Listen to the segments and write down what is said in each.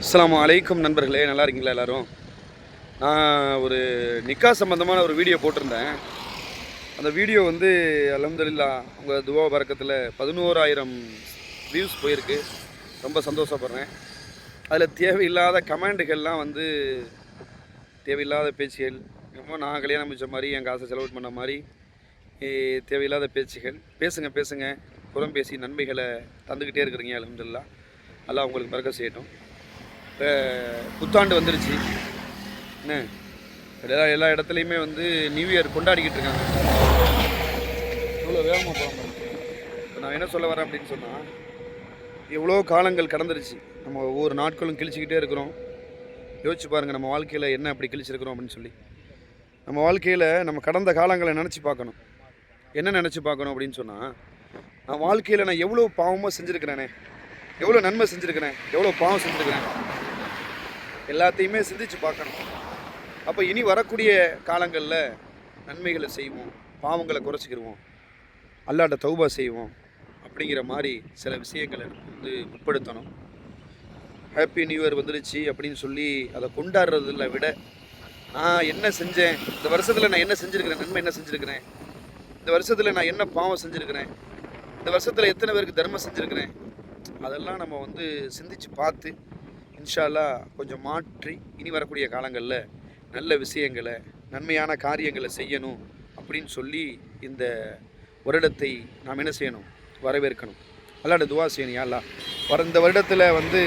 அஸ்லாம் அலைக்கும் நண்பர்களே நல்லா இருக்கீங்களா எல்லாரும்? நான் ஒரு நிக்கா சம்மந்தமான ஒரு வீடியோ போட்டிருந்தேன். அந்த வீடியோ வந்து அலமதுல்லா உங்கள் துவா பறக்கத்தில் பதினோராயிரம் வியூஸ் போயிருக்கு. ரொம்ப சந்தோஷப்படுறேன். அதில் தேவையில்லாத கமெண்டுகள்லாம் வந்து தேவையில்லாத பேச்சுகள் ரொம்ப நான் கல்யாணம் முடிச்ச மாதிரி என் காசை செலவு பண்ண மாதிரி தேவையில்லாத பேச்சுகள். பேசுங்க பேசுங்க. புறம் பேசி நன்மைகளை தந்துக்கிட்டே இருக்கிறீங்க அலமதுல்லா நல்லா உங்களுக்கு பறக்க செய்யட்டும். புத்தாண்டு வந்துருச்சு. என்ன? எல்லா எல்லா இடத்துலையுமே வந்து நியூ இயர் கொண்டாடிக்கிட்டு இருக்காங்க. எவ்வளோ வேகமாக போகிறோம் இப்போ நான் என்ன சொல்ல வரேன் அப்படின்னு சொன்னால் எவ்வளோ காலங்கள் கடந்துருச்சு. நம்ம ஒவ்வொரு நாட்களும் கிழிச்சிக்கிட்டே இருக்கிறோம். யோசிச்சு பாருங்கள் நம்ம வாழ்க்கையில் என்ன அப்படி கிழிச்சிருக்கிறோம் அப்படின்னு சொல்லி. நம்ம வாழ்க்கையில் நம்ம கடந்த காலங்களை நினச்சி பார்க்கணும். என்ன நினச்சி பார்க்கணும் அப்படின்னு சொன்னால் நான் வாழ்க்கையில் நான் எவ்வளோ பாவமாக செஞ்சுருக்கிறேனே. எவ்வளோ நன்மை செஞ்சுருக்கிறேன். எவ்வளோ பாவம் செஞ்சுருக்கிறேன். எல்லாத்தையுமே சிந்திச்சு பார்க்கணும். அப்போ இனி வரக்கூடிய காலங்களில் நன்மைகளை செய்வோம் பாவங்களை குறைச்சிக்கிருவோம் அல்லாட்ட தௌபா செய்வோம் அப்படிங்கிற மாதிரி சில விஷயங்களை வந்து உட்படுத்தணும் ஹாப்பி நியூ இயர் வந்துருச்சு அப்படின்னு சொல்லி அதை கொண்டாடுறதில் விட நான் என்ன செஞ்சேன் இந்த வருஷத்தில் நான் என்ன செஞ்சுருக்கிறேன் நன்மை என்ன செஞ்சுருக்கிறேன்? இந்த வருஷத்தில் நான் என்ன பாவம் செஞ்சுருக்கிறேன்? இந்த வருஷத்தில் எத்தனை பேருக்கு தர்மம் செஞ்சுருக்கிறேன்? அதெல்லாம் நம்ம வந்து சிந்திச்சு பார்த்து இன்ஷால்லா கொஞ்சம் மாற்றி இனி வரக்கூடிய காலங்களில் நல்ல விஷயங்களை நன்மையான காரியங்களை செய்யணும் அப்படின்னு சொல்லி இந்த வருடத்தை நாம் என்ன செய்யணும்? வரவேற்கணும். அல்லாட துவா செய்யணும் யா அல்லாஹ். வர இந்த வருடத்தில் வந்து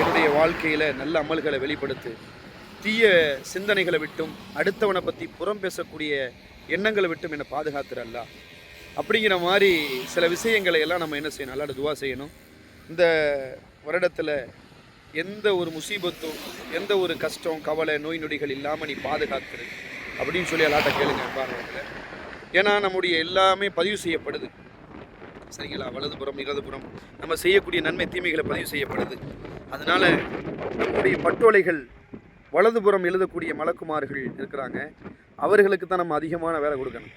என்னுடைய வாழ்க்கையில் நல்ல அமல்களை வெளிப்படுத்து தீய சிந்தனைகளை விட்டும் அடுத்தவனை பற்றி புறம் பேசக்கூடிய எண்ணங்களை விட்டும் என்னை பாதுகாத்துற அல்லாஹ். அப்படிங்கிற மாதிரி சில விஷயங்களை எல்லாம் நம்ம என்ன செய்யணும்? அல்லாட துவா செய்யணும். இந்த வருடத்தில் எந்த ஒரு முசீபத்தும் எந்த ஒரு கஷ்டம் கவலை நோய் நொடிகள் இல்லாமல் நீ பாதுகாத்துரு அப்படின்னு சொல்லி எல்லாட்ட கேளுங்க பாருங்கள் ஏன்னா நம்முடைய எல்லாமே பதிவு செய்யப்படுது. சரிங்களா? வலதுபுறம் இடதுபுறம். நம்ம செய்யக்கூடிய நன்மை தீமைகளை பதிவு செய்யப்படுது. அதனால் நம்முடைய பட்டோலைகள் வலதுபுறம் எழுதக்கூடிய மலக்குமார்கள் இருக்கிறாங்க. அவர்களுக்கு தான் நம்ம அதிகமான வேலை கொடுக்கணும்.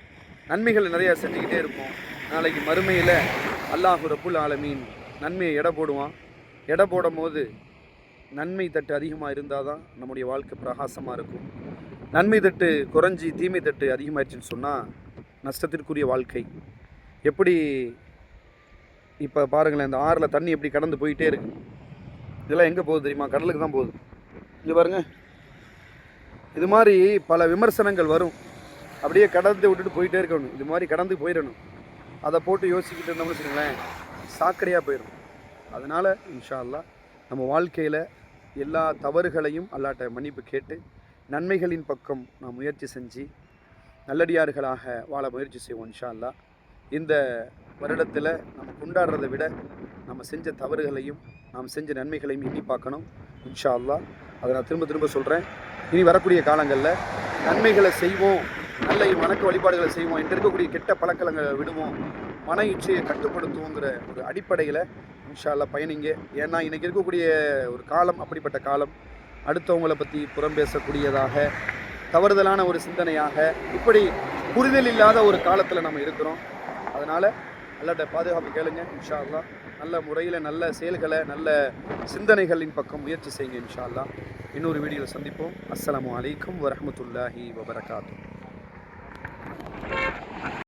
நன்மைகள் நிறையா செஞ்சுக்கிட்டே இருப்போம். நாளைக்கு மறுமையில் அல்லாஹு ரப்புல் ஆலமீன் நன்மையை எடை போடுவான். எடை போடும் போது நன்மை தட்டு அதிகமாக இருந்தால் தான் நம்முடைய வாழ்க்கை பிரகாசமாக இருக்கும். நன்மை தட்டு குறைஞ்சி தீமை தட்டு அதிகமாகிடுச்சின்னு சொன்னால் நஷ்டத்திற்குரிய வாழ்க்கை. எப்படி இப்போ பாருங்களேன் இந்த ஆறில் தண்ணி எப்படி கடந்து போயிட்டே இருக்கு. இதெல்லாம் எங்கே போகுது தெரியுமா? கடலுக்கு தான் போகுது. இது பாருங்க. இது மாதிரி பல விமர்சனங்கள் வரும். அப்படியே கடந்து விட்டுட்டு போயிட்டே இருக்கணும். இது மாதிரி கடந்து போயிடணும். அதை போட்டு யோசிக்கிட்டு இருந்தோம்னு வச்சுக்கோங்களேன் சாக்கடையாக போயிடும். அதனால் இன்ஷா அல்லா நம்ம வாழ்க்கையில் எல்லா தவறுகளையும் அல்லாட்ட மன்னிப்பு கேட்டு நன்மைகளின் பக்கம் நாம் முயற்சி செஞ்சு நல்லடியார்களாக வாழ முயற்சி செய்வோம் இன்ஷா அல்லா இந்த வருடத்தில் நம்ம கொண்டாடுறதை விட நம்ம செஞ்ச தவறுகளையும் நாம் செஞ்ச நன்மைகளையும் எண்ணி பார்க்கணும் இன்ஷா அல்லா அதை நான் திரும்ப திரும்ப சொல்கிறேன் இனி வரக்கூடிய காலங்களில் நன்மைகளை செய்வோம் நல்ல வணக்க வழிபாடுகளை செய்வோம் இன்று இருக்கக்கூடிய கெட்ட பழக்கங்களை விடுவோம் மன இச்சையை கட்டுப்படுத்துவோங்கிற ஒரு அடிப்படையில் இன்ஷால்லா பயணிங்க. ஏன்னா இன்றைக்கி இருக்கக்கூடிய ஒரு காலம் அப்படிப்பட்ட காலம் அடுத்தவங்களை பற்றி புறம் பேசக்கூடியதாக தவறுதலான ஒரு சிந்தனையாக இப்படி புரிதல் இல்லாத ஒரு காலத்தில் நம்ம இருக்கிறோம். அதனால் நல்லாட்ட பாதுகாப்பு கேளுங்க இன்ஷா நல்ல முறையில் நல்ல செயல்களை நல்ல சிந்தனைகளின் பக்கம் முயற்சி செய்யுங்க இன்ஷா இன்னொரு வீடியோவில் சந்திப்போம். அஸ்லாம் வலைக்கம் வரமத்துல்லாஹி வபரகாத்தூ